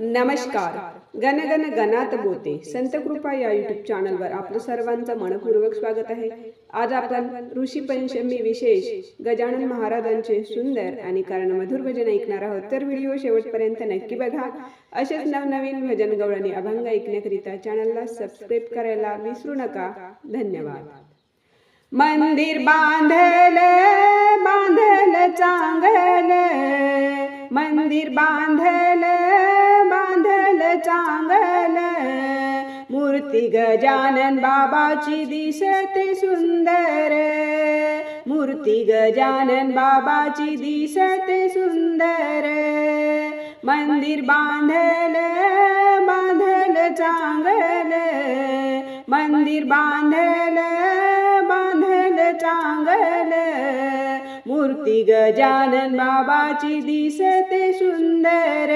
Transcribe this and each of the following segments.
नमस्कार. गण गण गणात बोते संत कृपा या युट्यूब चॅनलवर आपलं सर्वांचं मनपूर्वक स्वागत आहे. आज आपण ऋषी पंचमी विशेष गजानन महाराजांचे सुंदर आणि कर्णमधुर भजन ऐकणार आहोत. तर व्हिडिओ शेवटपर्यंत नक्की बघा. असेच नवनवीन भजन गवळणी अभंग ऐकण्याकरिता चॅनलला सबस्क्राईब करायला विसरू नका. धन्यवाद. मंदिर बांधल बांधल चांगले. मंदिर बांधले बांधल चांगल. मूर्ती गजानन बाबाची दिसते सुंदर. मूर्ती गजानन बाबाची दिसते सुंदर. मंदिर बांधल बांधल चांगल. मंदिर बांधल बांधल चांगल. मूर्ती गजानन बाबाची दिसते सुंदर.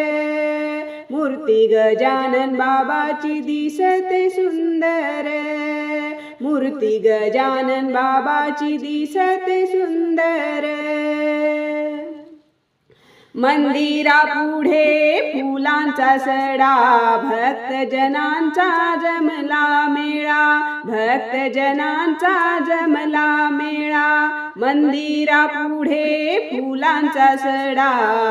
मूर्ती गजानन बाबाची दिसते सुंदर. मूर्ती गजानन बाबाची दिसते सुंदर. मंदिरा पुढे फुलांचा सडा भक्त जनांचा जमला मेळा भक्त जनांचा जमला मेळा. मंदिरा पुढे फुलांचा सडा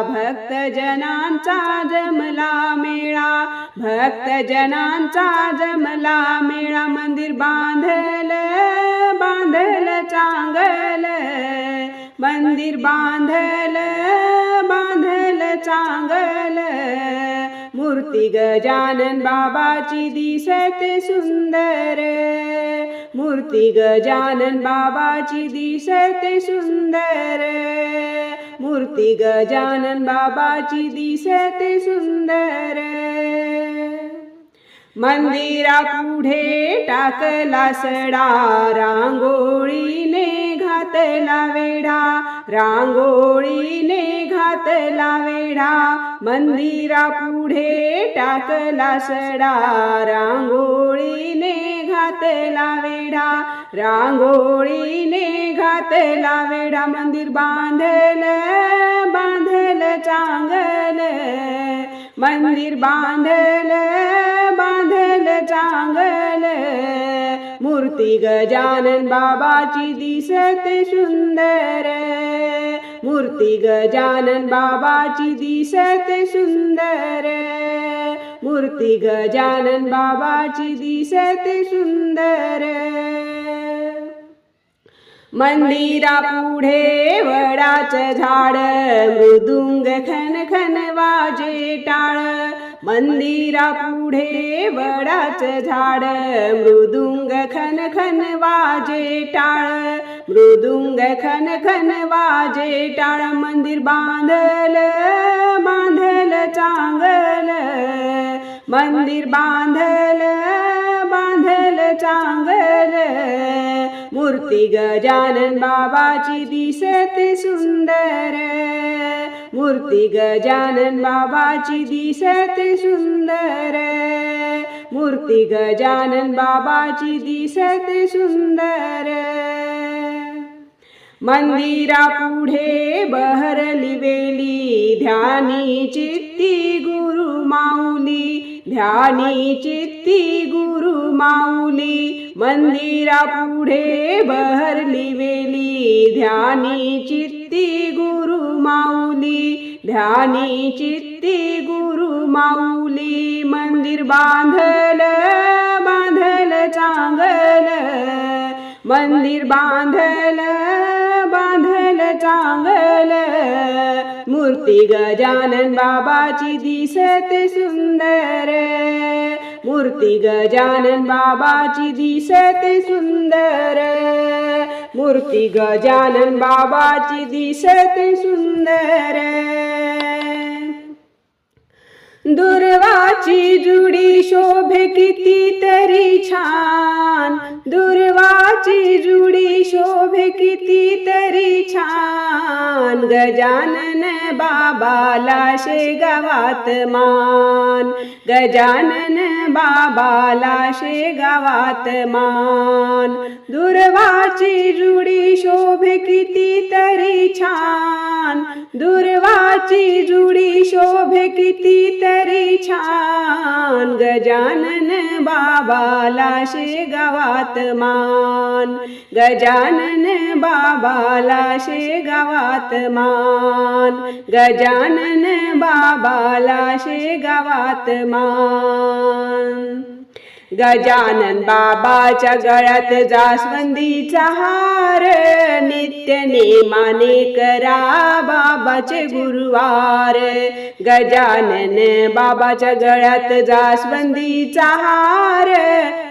भक्त जनांचा जमला मेळा. भक्त जनांचा जमला मेळा मंदिर बांधल बांधल चांगल. मंदिर बांधल बांधल चांगल. मूर्ती गजानन बाबाची दिसते सुंदर. मूर्ती गजानन बाबाची दिसते सुंदर. मूर्ती गजानन बाबाची दिसते सुंदर. मंदिरा पुढे टाकला सडा रांगोळीने घातला वेढा रांगोळीने घातला वेढा मंदिरा पुढे टाकला सडा रांगोळीने घातला वेढा रांगोळीने घातला वेढा मंदिर बांधल बांधल चांगल मंदिर बांधल बांध चांगल मूर्ती गजानन बाबाची दिसते सुंदर. मूर्ती गजानन बाबाची दिसते सुंदर. मूर्ती गजानन बाबाची दिसते सुंदर. मंदिरा पुढे वडाचं झाड मृदुंग खन खन वाजे टाळ. मंदिरा पुढे वडाच झाड मृदुंग खन खन वाजे टाळ मृदुंग खन खन वाजे टाळ मंदिर बांधल बांधल चांगल मंदिर बांधल बांधल चांगल. मूर्ती गजानन बाबाची दिसते सुंदर मूर्ती गजानन बाबाची दिसते सुंदर. मूर्ती गजानन बाबाची दिसते सुंदर. मंदिरा पुढे बहरली वेली ध्यानी चित्ती गुरु माऊली ध्यानी चित्ती गुरु माऊली. मंदिरा पुढे बहरली वेली ध्यानी चित्ती गुरु माऊली ध्यानी चित्ती गुरु माऊली मंदिर बांधल बांधल चांगल मंदिर बांधल बांधल चांगल मूर्ती गजानन बाबाची दिसत सुंदर. मूर्ती गजानन बाबाची दिसते सुंदर. मूर्ती गजानन बाबाची दिसते सुंदर. दुर्वाची जुडी शोभे किती तरी छान. दुर्वाची जुडी शोभे किती तरी छान. गजानन बाबाला शेगावात मान. गजानन बाबाला शेगावात मान. दुर्वाची जुडी शोभे किती तरी छान. दुर्वाची जुडी शोभे किती तरी छान. गजानन बाबाला शेगावात मान. गजानन बाबाला शेगावात मान गजानन बाबाला शेगावात मान गजानन बाबाच्या गळ्यात जास्वंदीचा हार नित्य नेमाने करा बाबाचे गुरुवार. गजानन बाबाच्या गळ्यात जास्वंदीचा हार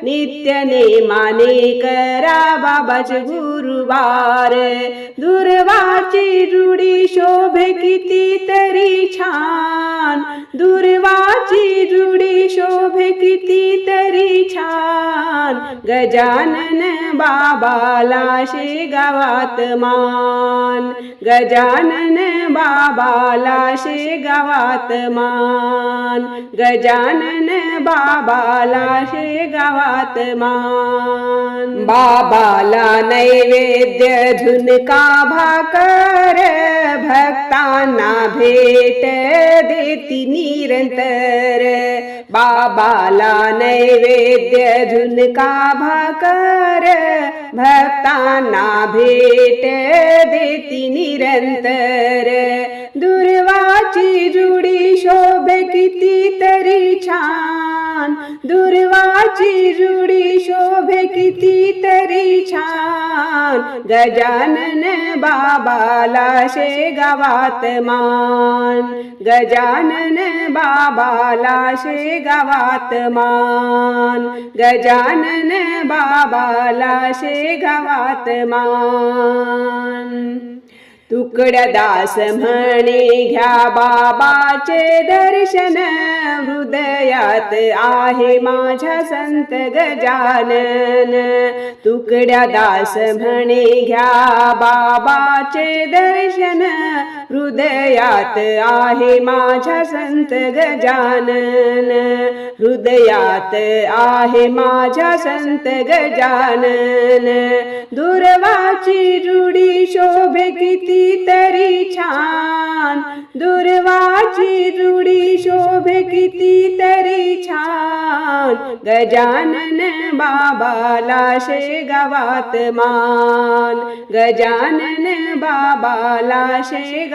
नित्य नेमाने करा बाबाचे गुरुवार. दुर्वाची रुडी शोभे किती तरी छान. दुर्वाची रुडी शोभे किती तरी छान. गजानन बाबाला शेगावात मान. गजानन बाबाला शेगावात मान. गजानन बाबाला शेगावात मान. बाबाला नैवेद्य झुनका भाकर भक्तांना भेट देती निरंतर. बाबाला नैवेद्य झुनका भाकर भक्तांना भेट देती निरंतर दुर्वाची जुडी शोभे किती तरी छान. दुर्वाची जुडी शोभे किती तरी छान. गजानन बाबाला शेगावात मान. गजानन बाबाला शेगावात मान. गजानन बाबाला शेगावात मान. तुकड्या दास म्हणे घ्या बाबाचे दर्शन हृदयात आहे माझ्या संत गजानन. तुकड्या दास म्हणे घ्या बाबाचे दर्शन हृदयात आहे माझ्या संत गजानन. हृदयात आहे माझ्या संत गजानन. दुर्वाची रुडी शोभे किती तरी छान. दुर्वाची रुडी शोभे किती तरी छान. गजानन बाबाला शेगावात मान. गजानन बाबाला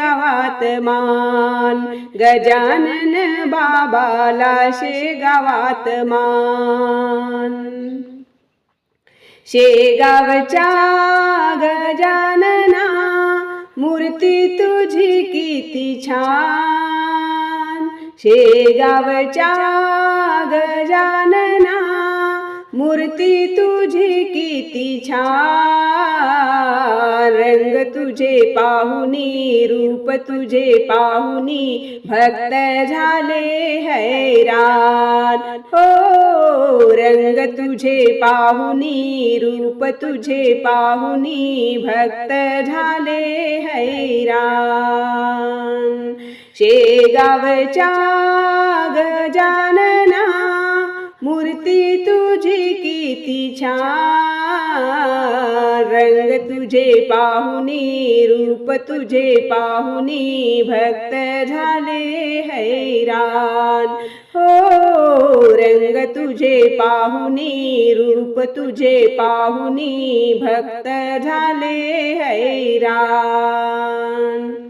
गावात मान. गजानन बाबाला शेगावात मान. शेगावच्या गजानना मूर्ती तुझी किती छान. शेगावच्या गजानना मूर्ती तुझी किती छान. रंग तुझे पाहुनी रूप तुझे पाहुनी भक्त झाले हैरान. हो रंग तुझे पाहुनी रूप तुझे पाहुनी भक्त झाले हैरान. शेगावच्या गजानना मूर्ती तुझी किती छान. रंग तुझे पाहुनी रूप तुझे पाहुनी भक्त झाले हैरान. हो रंग तुझे पाहुनी रूप तुझे पाहुनी भक्त झाले हैरान.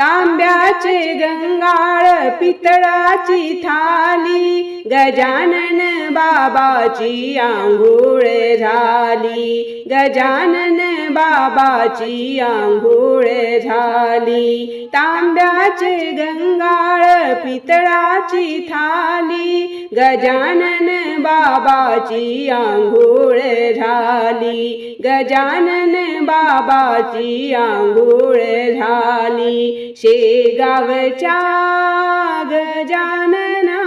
तांब्याचे गंगाळ पितळाची थाली गजानन बाबाची आंघोळ झाली. गजानन बाबाची आंघोळ झाली. तांब्याचे गंगाळ पितळाची थाली गजानन बाबाची आंघोळ झाली. गजानन बाबाची आंघोळ झाली. शेगावच्या गजानना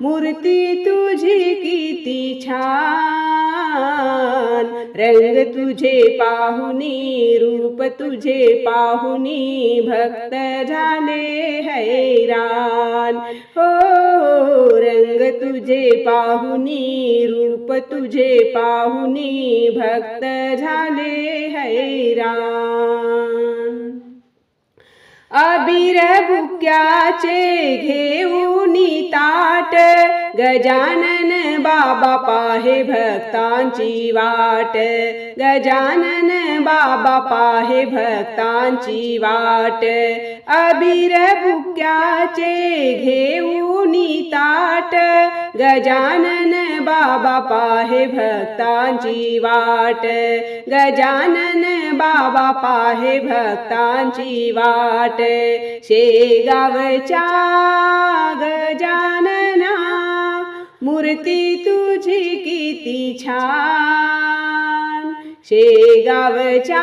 मूर्ती तुझी किती छान. रंग तुझे पाहुनी रूप तुझे पाहुनी भक्त झाले हैरान. हो रंग तुझे पाहुनी रूप तुझे पाहुनी भक्त झाले हैरान. अबीर बुक्याचे घेऊनी ताट गजानन बाबा पाहे भक्तांची वाट. गजानन बाबा पाहे भक्तांची वाट. अबीर बुक्याचे घेऊन ताट. गजानन बाबा पाहे भक्तांची वाट. गजानन बाबा पाहे भक्तांची वाट. शेगावच्या गजानना मूर्ती तुझी किती छान. शेगावच्या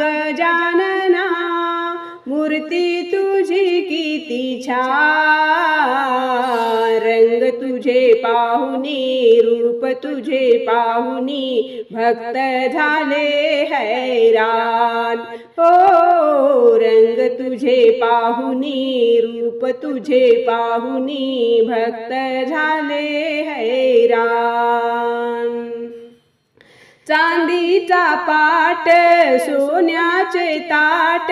गजानना मूर्ती तुझी किती छान. रंग तुझे पाहुनी रूप तुझे पाहुनी भक्त झाले हैरान. हो रंग तुझे पाहुनी रूप तुझे पाहुनी भक्त झाले हैरान. चांदीचा पाट सोन्याचे ताट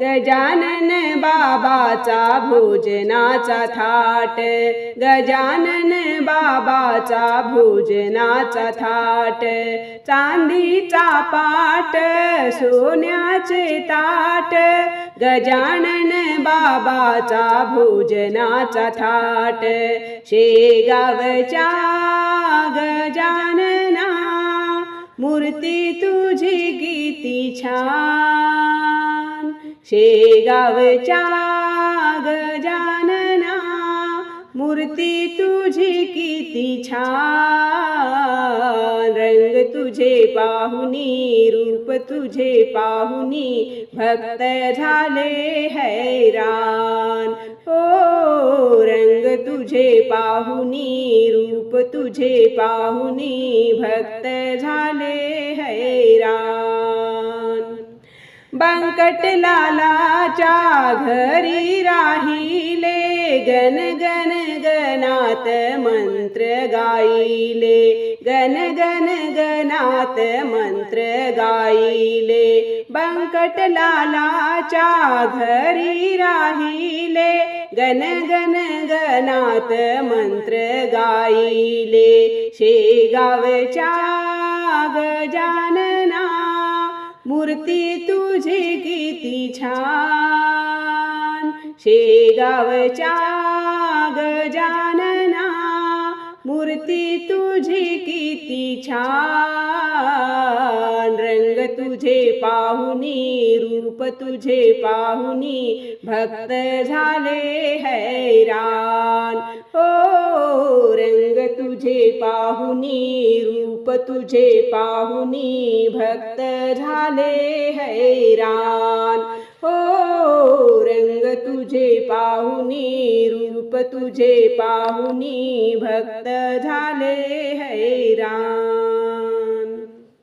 गजानन बाबाचा भोजनाचा थाट गजानन बाबाचा भोजनाचा थाट चांदीचा पाट सोन्याचे ताट गजानन बाबाचा भोजनाचा थाट शेगावच्या गजानना मूर्ती तुझी किती छान. शेगावच्या गजानना मूर्ती तुझी किती छान. रंग तुझे पाहुनी रूप तुझे पाहुनी भक्त झाले हैरान. हो रंग तुझे पाहुनी रूप तुझे पाहुनी भक्त झाले हैरान बंकट लालाच्या घरी राहिले गण गण गणात मंत्र गाईले गण गण गणात मंत्र गाईले बंकट लालाच्या घरी राहिले गण गण गणात मंत्र गाईले. शेगावच्या गजानना मूर्ती तुझी किती छान. शेगावच्या गजानना मूर्ती तुझी किती छान. रंग तुझे पाहुनी रूप तुझे पाहुनी भक्त झाले हैरान. हो रंग तुझे पाहुनी रूप तुझे पाहुनी भक्त झाले हैरान. हो रंग तुझे पाहुनी रूप तुझे पाहुनी भक्त झाले हैरान